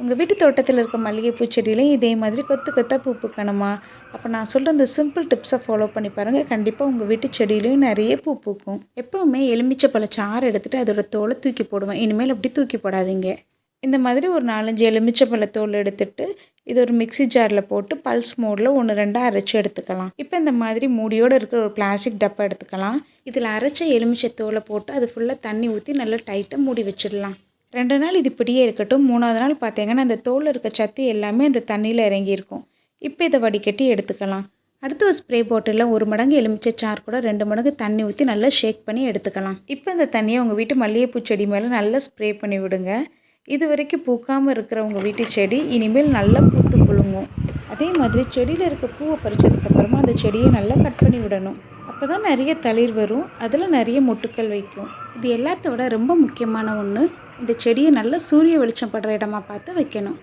உங்கள் வீட்டு தோட்டத்தில் இருக்க மல்லிகைப்பூ செடியிலையும் இதே மாதிரி கொத்து கொத்தாக பூ பூக்கணுமா? அப்போ நான் சொல்கிற இந்த சிம்பிள் டிப்ஸை ஃபாலோ பண்ணி பாருங்கள் கண்டிப்பாக உங்கள் வீட்டு செடியிலையும் நிறைய பூ பூக்கும். எப்போவுமே எலுமிச்சை பழ சாறு எடுத்துகிட்டு அதோட தோலை தூக்கி போடுவேன். இனிமேல் அப்படி தூக்கி போடாதீங்க. இந்த மாதிரி ஒரு நாலஞ்சு எலுமிச்சை பழ தோல் எடுத்துட்டு இது ஒரு மிக்ஸி ஜாரில் போட்டு பல்ஸ் மோடில் ஒன்று ரெண்டாக அரைச்சி எடுத்துக்கலாம். இப்போ இந்த மாதிரி மூடியோடு இருக்கிற ஒரு பிளாஸ்டிக் டப்பா எடுத்துக்கலாம். இதில் அரைச்ச எலுமிச்சை தோலை போட்டு அது ஃபுல்லாக தண்ணி ஊற்றி நல்லா டைட்டாக மூடி வச்சிடலாம். ரெண்டு நாள் இது இப்படியே இருக்கட்டும். மூணாவது நாள் பார்த்தீங்கன்னா அந்த தோலில் இருக்க சத்து எல்லாமே அந்த தண்ணியில் இறங்கியிருக்கும். இப்போ இதை வடிகட்டி எடுத்துக்கலாம். அடுத்து ஒரு ஸ்ப்ரே பாட்டிலில் ஒரு மடங்கு எலுமிச்சை சாறு கூட ரெண்டு மடங்கு தண்ணி ஊற்றி நல்லா ஷேக் பண்ணி எடுத்துக்கலாம். இப்போ இந்த தண்ணியை உங்கள் வீட்டு மல்லிகைப்பூ செடி மேலே நல்லா ஸ்ப்ரே பண்ணி விடுங்க. இது வரைக்கும் பூக்காமல் இருக்கிற உங்கள் வீட்டு செடி இனிமேல் நல்லா பூத்து புழுங்கும் அதே மாதிரி செடியில் இருக்க பூவை பறிச்சதுக்கப்புறமா அந்த செடியை நல்லா கட் பண்ணி விடணும். அப்போ தான் நிறைய தளிர் வரும். அதில் நிறைய மொட்டுக்கள் வைக்கும். இது எல்லாத்த விட ரொம்ப முக்கியமான ஒன்று இந்த செடியை நல்லா சூரிய வெளிச்சம் படுற இடமா பார்த்து வைக்கணும்.